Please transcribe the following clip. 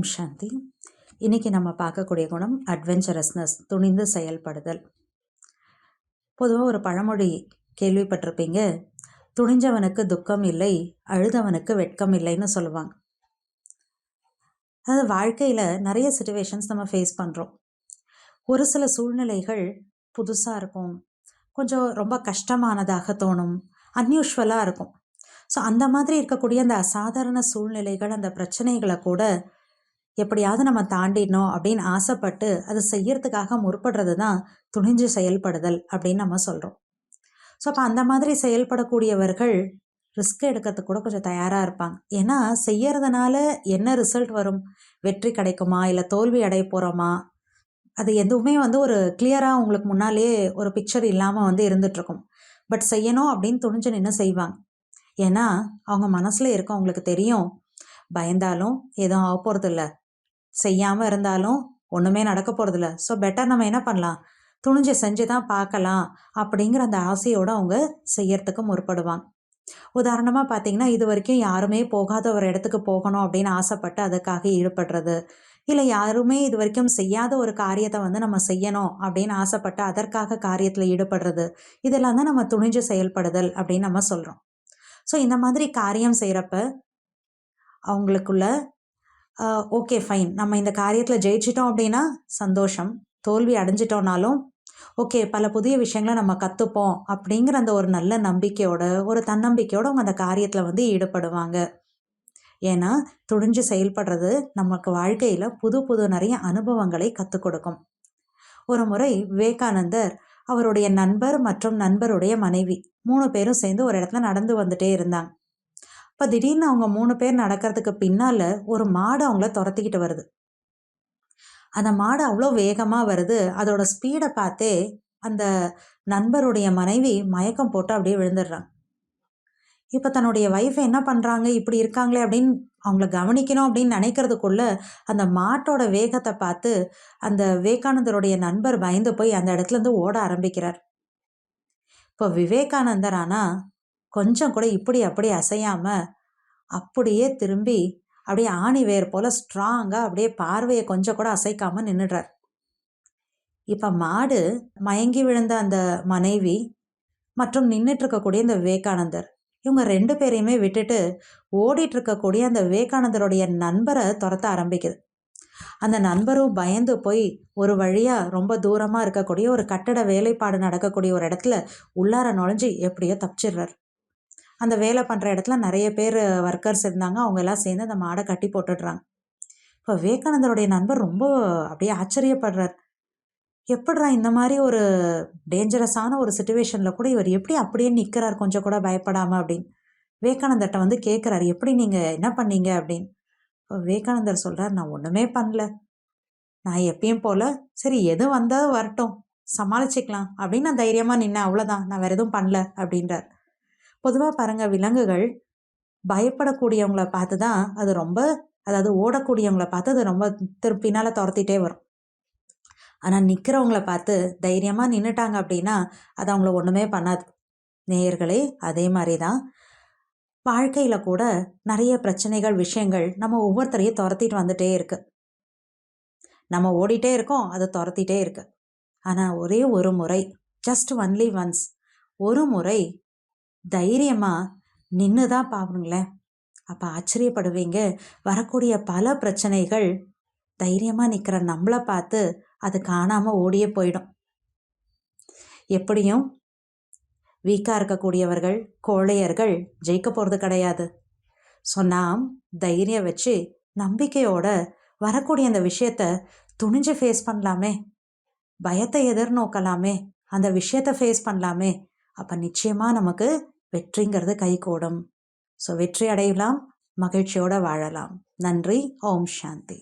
ஓம் சாந்தி. இன்னைக்கு நம்ம பார்க்கக்கூடிய குணம் அட்வென்ச்சரஸ்னஸ் துணிந்து செயல்படுதல். பொதுவாக ஒரு பழமொழி கேள்விப்பட்டிருப்பீங்க துணிஞ்சவனுக்கு துக்கம் இல்லை அழுதவனுக்கு வெட்கம் இல்லைன்னு சொல்லுவாங்க. அதாவது வாழ்க்கையில் நிறைய சுச்சுவேஷன்ஸ் நம்ம ஃபேஸ் பண்ணுறோம் ஒரு சில சூழ்நிலைகள் புதுசாக இருக்கும் கொஞ்சம் ரொம்ப கஷ்டமானதாக தோணும் அன்யூஷுவலாக இருக்கும். ஸோ அந்த மாதிரி இருக்கக்கூடிய அந்த அசாதாரண சூழ்நிலைகள் அந்த பிரச்சனைகளை கூட எப்படியாவது நம்ம தாண்டிடணும் அப்படின்னு ஆசைப்பட்டு அதை செய்யறதுக்காக முற்படுறது தான் துணிஞ்சு செயல்படுதல் அப்படின்னு நம்ம சொல்கிறோம் ஸோ அப்போ அந்த மாதிரி செயல்படக்கூடியவர்கள் ரிஸ்க் எடுக்கிறதுக்கு கூட கொஞ்சம் தயாராக இருப்பாங்க. ஏன்னா செய்யறதுனால என்ன ரிசல்ட் வரும்? வெற்றி கிடைக்குமா? இல்லை தோல்வி அடைய போகிறோமா அது எதுவுமே வந்து ஒரு கிளியராக உங்களுக்கு முன்னாலே ஒரு பிக்சர் இல்லாமல் வந்து இருந்துகிட்ருக்கும் பட் செய்யணும் அப்படின்னு துணிஞ்சு நின்று செய்வாங்க. ஏன்னா அவங்க மனசில் இருக்க அவங்களுக்கு தெரியும். பயந்தாலும் எதுவும் ஆக போகிறதில்ல செய்யாமல் இருந்தாலும் ஒன்றுமே நடக்க போகிறதில்ல ஸோ பெட்டர் நம்ம என்ன பண்ணலாம்? துணிஞ்சு செஞ்சு தான் பார்க்கலாம் அப்படிங்கிற அந்த ஆசையோடு அவங்க செய்யறதுக்கு முற்படுவாங்க. உதாரணமாக பார்த்தீங்கன்னா இது வரைக்கும் யாருமே போகாத ஒரு இடத்துக்கு போகணும் அப்படின்னு ஆசைப்பட்டு அதுக்காக ஈடுபடுறது. இல்லை யாருமே இது வரைக்கும் செய்யாத ஒரு காரியத்தை வந்து நம்ம செய்யணும் அப்படின்னு ஆசைப்பட்டு அதற்காக காரியத்தில் ஈடுபடுறது. இதெல்லாம் தான் நம்ம துணிஞ்சு செயல்படுதல் அப்படின்னு நம்ம சொல்கிறோம் ஸோ இந்த மாதிரி காரியம் செய்கிறப்ப அவங்களுக்குள்ள ஓகே ஃபைன். நம்ம இந்த காரியத்தில் ஜெயிச்சிட்டோம் அப்படின்னா சந்தோஷம். தோல்வி அடைஞ்சிட்டோம்னாலும் ஓகே பல புதிய விஷயங்களை நம்ம கற்றுப்போம் அப்படிங்கிற அந்த ஒரு நல்ல நம்பிக்கையோட ஒரு தன்னம்பிக்கையோட அவங்க அந்த காரியத்தில் வந்து ஈடுபடுவாங்க. ஏன்னா துணிஞ்சு செயல்படுறது நமக்கு வாழ்க்கையில் புது புது நிறைய அனுபவங்களை கற்றுக் கொடுக்கும். ஒரு முறை விவேகானந்தர் அவருடைய நண்பர் மற்றும் நண்பருடைய மனைவி மூணு பேரும் சேர்ந்து ஒரு இடத்துல நடந்து வந்துட்டே இருந்தாங்க. இப்போ திடீர்னு அவங்க மூணு பேர் நடக்கிறதுக்கு பின்னால் ஒரு மாடு அவங்கள துரத்திக்கிட்டு வருது. அந்த மாடு அவ்வளோ வேகமாக வருது. அதோட ஸ்பீடை பார்த்தே அந்த நண்பருடைய மனைவி மயக்கம் போட்டு அப்படியே விழுந்துடுறாங்க. இப்போ தன்னுடைய ஒய்ஃபை என்ன பண்ணுறாங்க இப்படி இருக்காங்களே அப்படின்னு அவங்கள கவனிக்கணும் அப்படின்னு நினைக்கிறதுக்குள்ள அந்த மாட்டோட வேகத்தை பார்த்து அந்த விவேகானந்தருடைய நண்பர் பயந்து போய் அந்த இடத்துலேருந்து ஓட ஆரம்பிக்கிறார். இப்போ விவேகானந்தர் ஆனால் கொஞ்சம் கூட இப்படி அப்படி அசையாமல் அப்படியே திரும்பி அப்படியே ஆணி வேர் போல் ஸ்ட்ராங்காக அப்படியே பார்வையை கொஞ்சம் கூட அசைக்காமல் நின்றுடுறார் இப்போ மாடு மயங்கி விழுந்த அந்த மனைவி மற்றும் நின்றுட்டு இருக்கக்கூடிய இந்த விவேகானந்தர் இவங்க ரெண்டு பேரையுமே விட்டுட்டு ஓடிட்டு இருக்கக்கூடிய அந்த விவேகானந்தருடைய நண்பரை துரத்த ஆரம்பிக்குது. அந்த நண்பரும் பயந்து போய் ஒரு வழியாக ரொம்ப தூரமாக இருக்கக்கூடிய ஒரு கட்டட வேலைப்பாடு நடக்கக்கூடிய ஒரு இடத்துல உள்ளார நுழைஞ்சு எப்படியோ தப்பிச்சிடுறார். அந்த வேலை பண்ணுற இடத்துல நிறைய பேர் ஒர்க்கர்ஸ் இருந்தாங்க. அவங்க எல்லாம் சேர்ந்து அந்த மாடை கட்டி போட்டுடுறாங்க. இப்போ விவேகானந்தருடைய நண்பர் ரொம்ப அப்படியே ஆச்சரியப்படுறார். எப்படிறா இந்த மாதிரி ஒரு டேஞ்சரஸான ஒரு சுச்சுவேஷனில் கூட இவர் எப்படி அப்படியே நிற்கிறார் கொஞ்சம் கூட பயப்படாமல் அப்படின்னு. விவேகானந்தர்கிட்ட வந்து கேட்குறாரு எப்படி நீங்கள் என்ன பண்ணீங்க? அப்படின்னு. விவேகானந்தர் சொல்கிறார் நான் ஒன்றுமே பண்ணல. நான் எப்பயும் போல் சரி எது வந்தால் வரட்டும். சமாளிச்சிக்கலாம். அப்படின்னு நான் தைரியமாக நின்னேன். அவ்வளோதான் நான் வேறு எதுவும் பண்ணல அப்படின்றார். பொதுவாக பாருங்கள் விலங்குகள் பயப்படக்கூடியவங்கள பார்த்து தான் அது ரொம்ப அதாவது ஓடக்கூடியவங்கள பார்த்து அது ரொம்ப திருப்பினால் துரத்திட்டே வரும். ஆனால் நிற்கிறவங்கள பார்த்து தைரியமாக நின்றுட்டாங்க அப்படின்னா அது அவங்கள ஒன்றுமே பண்ணாது. நேயர்களே அதே மாதிரி தான் வாழ்க்கையில் கூட நிறைய பிரச்சனைகள் விஷயங்கள் நம்ம ஒவ்வொருத்தரையும் துரத்திட்டு வந்துட்டே இருக்கு. நம்ம ஓடிட்டே இருக்கோம் அதை துரத்திட்டே இருக்கு. ஆனால் ஒரே ஒரு முறை ஜஸ்ட் ஒன்லி ஒன்ஸ் ஒரு முறை தைரியமாக நின்று தான் பாருங்களேன் அப்போ ஆச்சரியப்படுவீங்க. வரக்கூடிய பல பிரச்சனைகள் தைரியமாக நிற்கிற நம்மளை பார்த்து அது காணாமல் ஓடியே போயிடும். எப்படியும் வீக்காக இருக்கக்கூடியவர்கள் கோழையர்கள் ஜெயிக்க போகிறது கிடையாது. ஸோ நாம் தைரியம் வச்சு நம்பிக்கையோட வரக்கூடிய அந்த விஷயத்த துணிஞ்சு ஃபேஸ் பண்ணலாமே. பயத்தை எதிர்நோக்கலாமே. அந்த விஷயத்தை ஃபேஸ் பண்ணலாமே. அப்போ நிச்சயமாக நமக்கு வெற்றிங்கிறது கைகூடும். ஸோ வெற்றி அடையலாம் மகிழ்ச்சியோடு வாழலாம். நன்றி ஓம் சாந்தி.